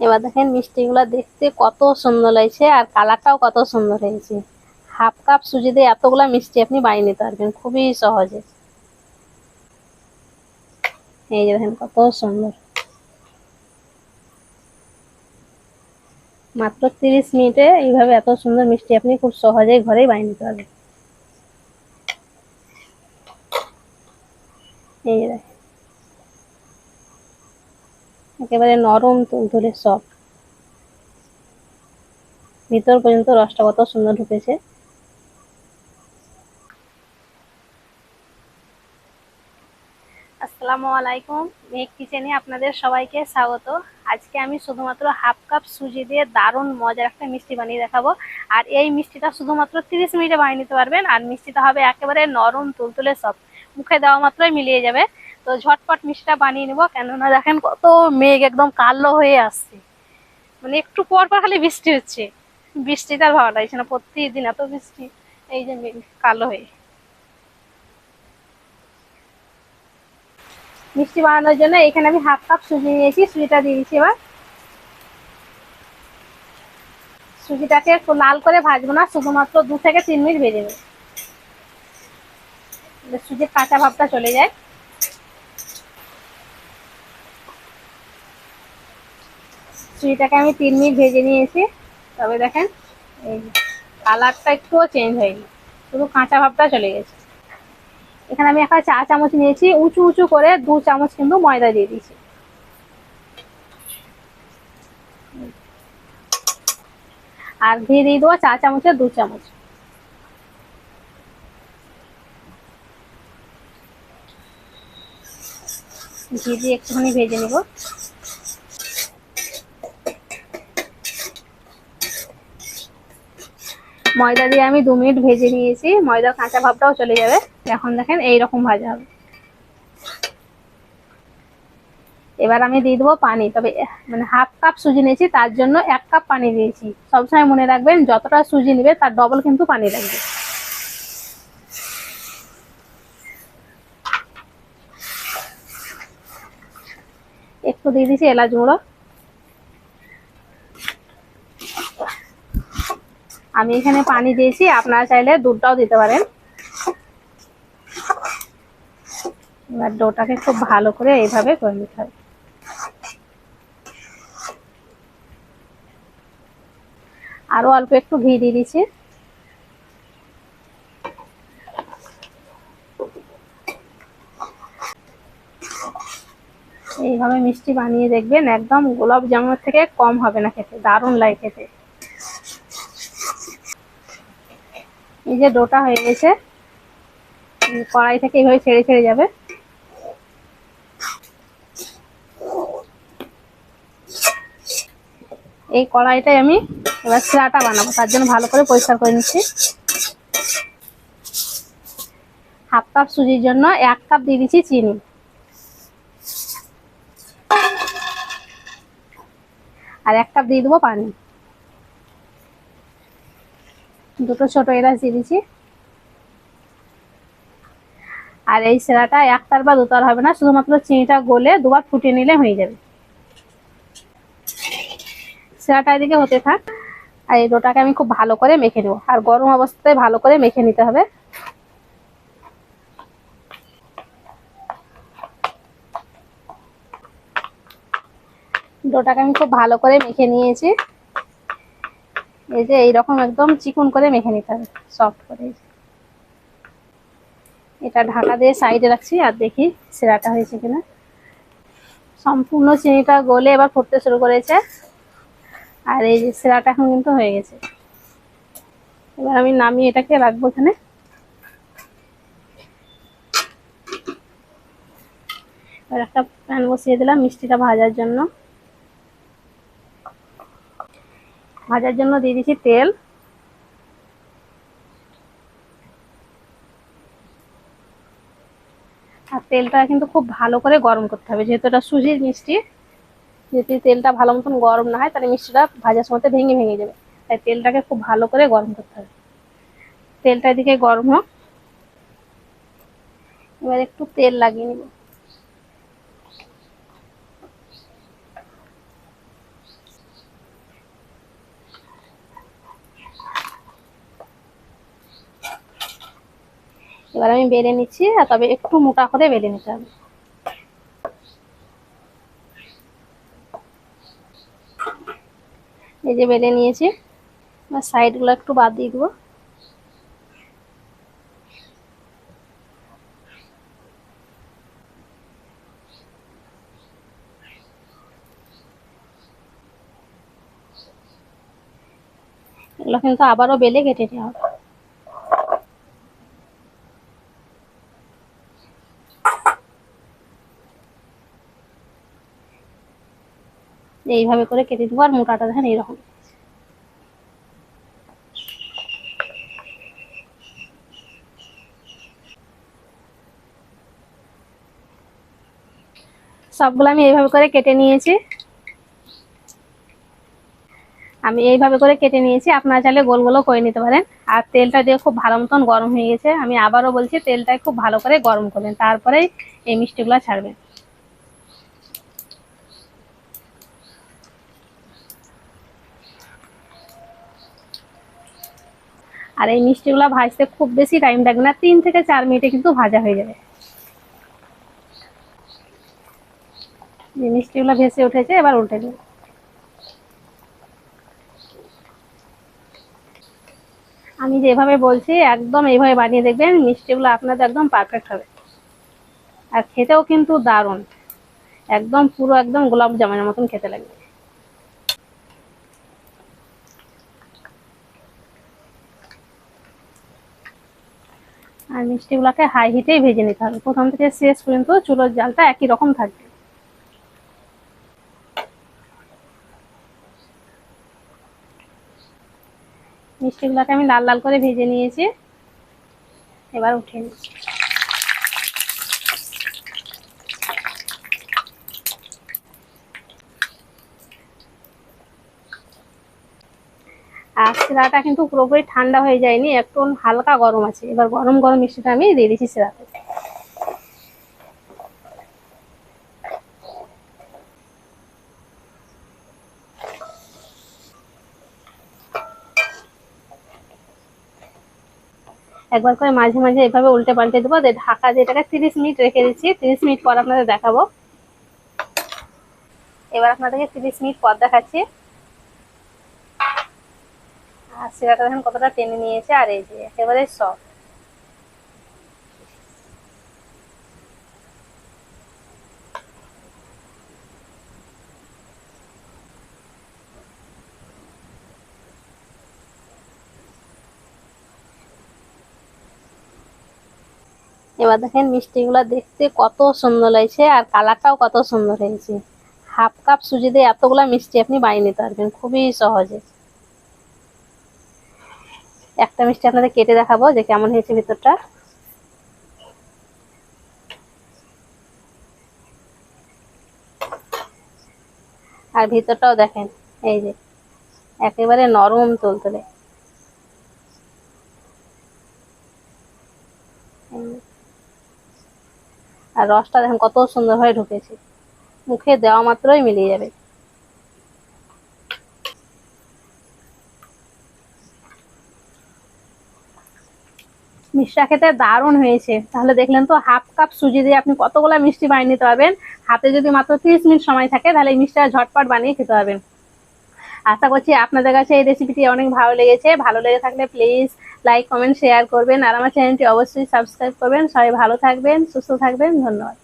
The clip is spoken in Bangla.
এবার দেখেন মিষ্টিগুলো দেখতে কত সুন্দর লাগছে আর কালারটাও কত সুন্দর হয়েছে। হাফ কাপ সুজি দিয়ে এতগুলা মিষ্টি আপনি বানিয়ে নিতে পারবেন, খুবই সহজে। এই যে দেখেন কত সুন্দর। মাত্র তিরিশ মিনিটে এইভাবে এত সুন্দর মিষ্টি আপনি খুব সহজেই ঘরেই বানিয়ে নিতে পারবেন। এই দেখেন। একেবারে নরম তুলতুলে সব ভিতর পর্যন্ত রসটা কত সুন্দর ঢুকেছে। আসসালামু আলাইকুম, মেঘ কিচেনে আপনাদের সবাইকে স্বাগত। আজকে আমি শুধুমাত্র হাফ কাপ সুজি দিয়ে দারুণ মজার একটা মিষ্টি বানিয়ে দেখাবো। আর এই মিষ্টিটা শুধুমাত্র তিরিশ মিনিটে বানিয়ে নিতে পারবেন, আর মিষ্টিটা হবে একেবারে নরম তুলতুলে সব মুখে দেওয়া মাত্রই মিলিয়ে যাবে। তো ঝটপট মিষ্টিটা বানিয়ে নেব। কেননা দেখেন কত মেঘ একদম কালো হয়ে আসছে। মানে একটু পর পর খালি বৃষ্টি হচ্ছে। বৃষ্টিটা আর ভালো লাগছে না, প্রতিদিন এত বৃষ্টি, এই যে মেঘ কালো হয়ে। মিষ্টি বানানোর জন্য এখানে আমি হাফ কাপ সুজি নিয়েছি, সুজিটা দিয়ে দিচ্ছি এবার। সুজিটাকে একটু লাল করে ভাজবো না, শুধুমাত্র দু থেকে তিন মিনিট ভেজে নেব। সুজির কাঁচা ভাবটা চলে যায়। সুজিটাকে আমি তিন মিনিট ভেজে নিয়েছি। তবে দেখেন, এই কালারটা একটুও চেঞ্জ হয়নি শুধু কাঁচা ভাবটা চলে গেছে। এখানে আমি একটা চা চামচ নিয়েছি। উঁচু উঁচু করে দু চামচ কিন্তু ময়দা দিয়ে দিয়েছি। আর ঘি দিয়ে দেবো চা চামচের দু চামচ। ঘি দিয়ে একটুখানি ভেজে নেব। ময়দা দিয়ে আমি দু মিনিট ভেজে নিয়েছি। ময়দার কাঁচা ভাবটাও চলে যাবে। এখন দেখেন এই রকম ভাজা হবে। এবার আমি দিয়ে দেবো পানি। তবে মানে হাফ কাপ সুজি নিয়েছি, তার জন্য এক কাপ পানি দিয়েছি। সবসময় মনে রাখবেন, যতটা সুজি নেবে, তার ডবল কিন্তু পানি লাগবে। একটু দিয়ে দিয়েছি এলাচ গুঁড়ো। আমি এখানে পানি দিয়েছি, আপনারা চাইলে দুধটাও দিতে পারেন। এবার ডোটাকে খুব ভালো করে এইভাবে করে নিতে হবে। আরও অল্প একটু ঘি দিয়ে দিচ্ছি। এইভাবে মিষ্টি বানিয়ে দেখবেন, একদম গোলাপ জামুনের থেকে কম হবে না খেতে, দারুণ লাগে খেতে। এই যে ডোটা হয়ে গেছে কড়াই থেকে এইভাবে ছেড়ে ছেড়ে যাবে। এই কড়াইটাই আমি এবার শিরাটা বানাবো, তার জন্য ভালো করে পরিষ্কার করে নিচ্ছি। হাফ কাপ সুজির জন্য এক কাপ দিয়ে দিচ্ছি চিনি। আর এক কাপ দিয়ে দেবো পানি। দুটো ছোট এলাচ দিয়ে দিচ্ছি আর এই সেরাটা একটার বা দুটার হবে না, শুধুমাত্র চিনিটা গলে দুবার ফুটিয়ে নিলে হয়ে যাবে। সেরাটা এদিকে হতে থাক। আর এই ডোটাকে আমি খুব ভালো করে মেখে নেব। আর গরম অবস্থায় ভালো করে মেখে নিতে হবে। ডোটাকে আমি খুব ভালো করে মেখে নিয়েছি। এই যে এইরকম একদম চিকুন করে মেখে নিতে হবে সফট করে এটা ঢাকা দিয়ে সাইডে রাখছি আর দেখি সেরাটা হয়েছে কিনা। সম্পূর্ণ চিনিটা গলে এবার ফুটতে শুরু করেছে। আর এই যে সেরাটা এখন কিন্তু হয়ে গেছে। এবার আমি নামিয়ে এটাকে রাখব এখানে। এবার একটা প্যান বসিয়ে দিলাম মিষ্টিটা ভাজার জন্য। ভাজার জন্য দিয়ে দিচ্ছি তেল। আর তেলটা কিন্তু খুব ভালো করে গরম করতে হবে, যেহেতু এটা সুজির মিষ্টি। যদি তেলটা ভালো মতন গরম না হয়, তাহলে মিষ্টিটা ভাজার সময় ভেঙে ভেঙে যাবে। তাই তেলটাকে খুব ভালো করে গরম করতে হবে। তেলটা এদিকে গরম হোক। এবার একটু তেল লাগিয়ে নিব। এবার আমি বেলে নিচ্ছি, আর তবে একটু মোটা করে বেলে নিতে হবে। এই যে বেলে নিয়েছি, এবার সাইডগুলো একটু বাদ দিয়ে দেবো। এগুলো কিন্তু আবারও বেলে কেটে নেওয়া। হবে এইভাবে করে কেটে দেবো আর মোটাটা দেখেন এইরকম সবগুলো আমি এইভাবে করে কেটে নিয়েছি। আমি এইভাবে করে কেটে নিয়েছি, আপনারা চাইলে গোল গোলও করে নিতে পারেন। আর তেলটা দিয়ে খুব ভালো মতন গরম হয়ে গেছে। আমি আবারও বলছি তেলটা খুব ভালো করে গরম করবেন, তারপরেই এই মিষ্টিগুলো ছাড়বেন। আর এই মিষ্টিগুলো ভাজতে খুব বেশি টাইম লাগবে না, তিন থেকে চার মিনিটে কিন্তু ভাজা হয়ে যাবে। এই মিষ্টিগুলো ভেসে উঠেছে, এবার উল্টে দেবো। আমি যেভাবে বলছি, একদম এইভাবে বানিয়ে দেখবেন, মিষ্টিগুলো আপনাদের একদম পারফেক্ট হবে। আর খেতেও কিন্তু দারুণ। একদম পুরো একদম গোলাপ জামের মতন খেতে লাগবে। আর মিষ্টিগুলোকে হাই হিটেই ভেজে নিতে হবে। প্রথম থেকে শেষ পর্যন্ত চুলোর জালটা একই রকম থাকবে। মিষ্টিগুলোকে আমি লাল লাল করে ভেজে নিয়েছি। এবার উঠে নিচ্ছি। আর শিরাটা কিন্তু পুরোপুরি ঠান্ডা হয়ে যায়নি একটু হালকা গরম আছে। এবার গরম গরম মিষ্টিটা আমি দিয়ে দিচ্ছি শিরাতে একবার করে মাঝে মাঝে এভাবে উল্টে পাল্টে দেবো ঢাকা দিয়ে এটাকে তিরিশ মিনিট রেখে দিচ্ছি। তিরিশ মিনিট পর আপনাদের দেখাবো। এবার আপনাদেরকে তিরিশ মিনিট পর দেখাচ্ছি। আর দেখেন কতটা টেনে নিয়েছে, আর এই যে একেবারে এবার দেখেন মিষ্টিগুলো দেখতে কত সুন্দর লাগছে, আর কালারটাও কত সুন্দর হয়েছে। হাফ কাপ সুজি দিয়ে এতগুলো মিষ্টি আপনি বানিয়ে নিতে পারবেন, খুবই সহজে। একটা মিষ্টি আপনাদের কেটে দেখাবো যে কেমন হয়েছে ভিতরটা। আর ভিতরটাও দেখেন, এই যে, একেবারে নরম তুলতুলে। আর রসটা দেখেন কত সুন্দরভাবে ঢুকেছে। মুখে দেওয়া মাত্রই মিলিয়ে যাবে। মিষ্টিটা খেতে দারুণ হয়েছে। তাহলে দেখলেন তো হাফ কাপ সুজি দিয়ে আপনি কতগুলো মিষ্টি বানিয়ে নিতে পারবেন। হাতে যদি মাত্র তিরিশ মিনিট সময় থাকে, তাহলে এই মিষ্টিটা ঝটপট বানিয়ে খেতে পারবেন। আশা করছি আপনাদের কাছে এই রেসিপিটি অনেক ভালো লেগেছে। ভালো লেগে থাকলে প্লিজ লাইক কমেন্ট শেয়ার করবেন। আর আমার চ্যানেলটি অবশ্যই সাবস্ক্রাইব করবেন। সবাই ভালো থাকবেন, সুস্থ থাকবেন। ধন্যবাদ।